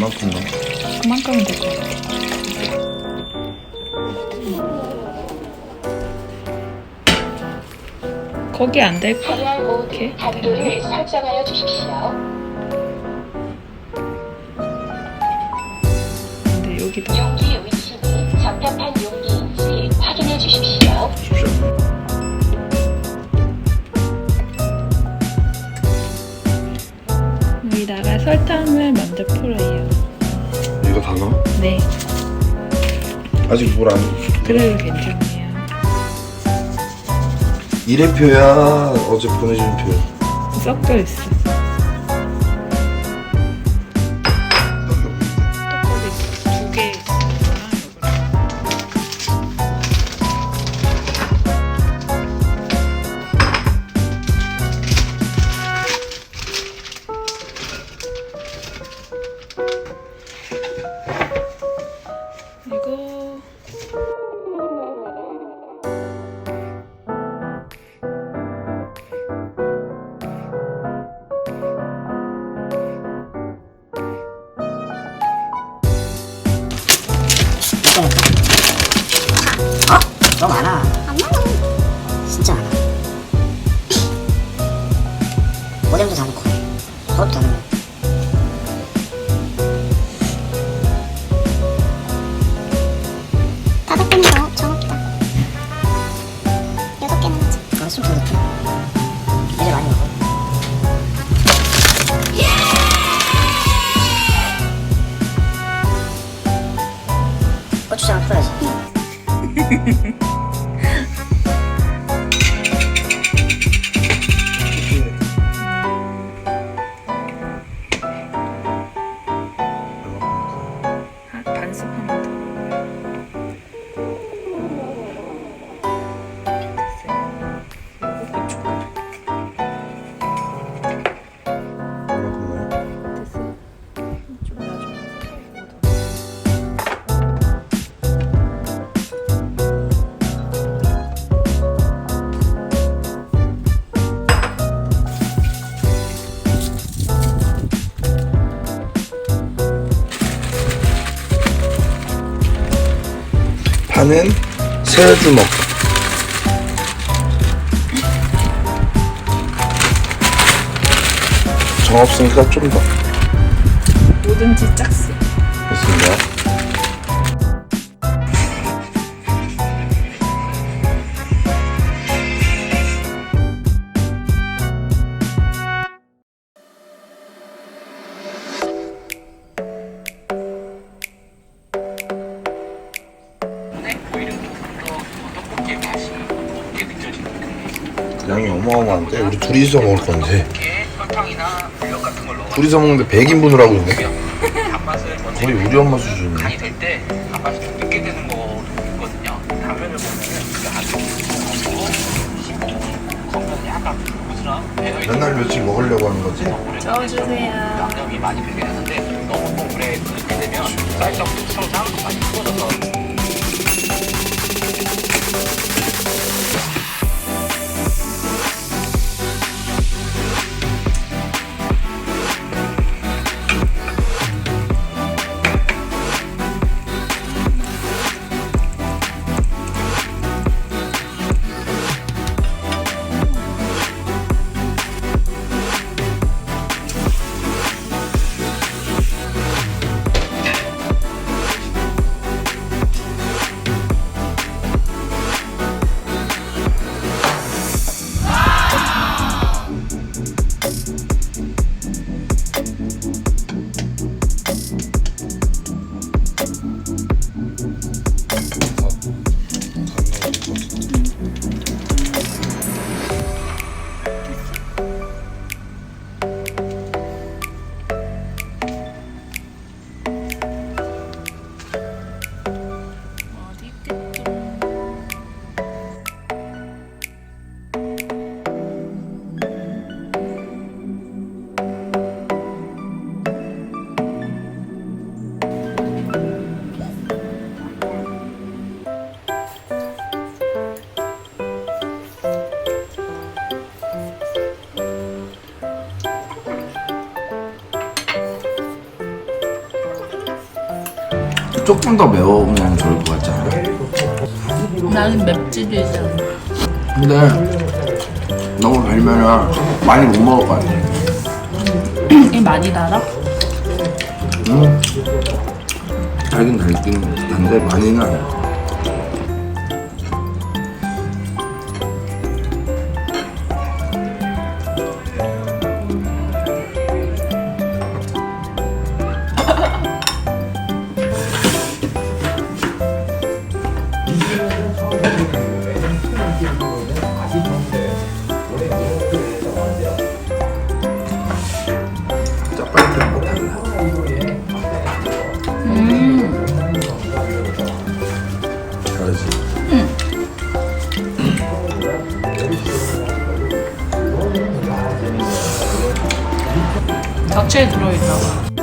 넣어? 그만큼은 될것 같아. 거기 안 될까? VR 모드 오케이. 단도를 설정하여 주십시오. 근데 여기다 용기 위치는 적합한 용기인지 확인해 주십시오. 않네. 넣어? 네, 아직 물 안. 그래도 괜찮네요. 이래 표야 어제 보내준 표. 섞여 있어. 다섯 개는 더 정없다. 여섯 개는 하지. 아, 술더 넣고. 이제 많이 먹어. 고추장을 풀어야지. 파는 세 주먹. 정 없으니까 좀 더. 뭐든지 짝수. 양이 어마어마한데 우리 둘이서 먹을 건데 설탕이나 물엿 같은 걸로 둘이서 먹는데 100인분을 하고 있네 단맛을 먼저 거의 우리 엄마 수준이네 간이 될때 단맛이 좀 늦게 되는 거도 있거든요. 당면을 보면은 그 아주 씹고 겉면은 약간 부스랑 배가 있는 맨날 며칠 먹으려고 하는 거지? 저어주세요. 양념이 많이 배게 되는데 너무 또 오래 끓이게 되면 쌀떡 설탕 많이 부어져서 조금 더 매우면 좋을 것 같지 않아? 나는 맵찔이잖아. 근데 너무 달면은 많이 못 먹을 것 같아. 이 많이 달아? 음. 달긴 달긴 한데 많이는 안 돼. 짜 Çevir oyunu.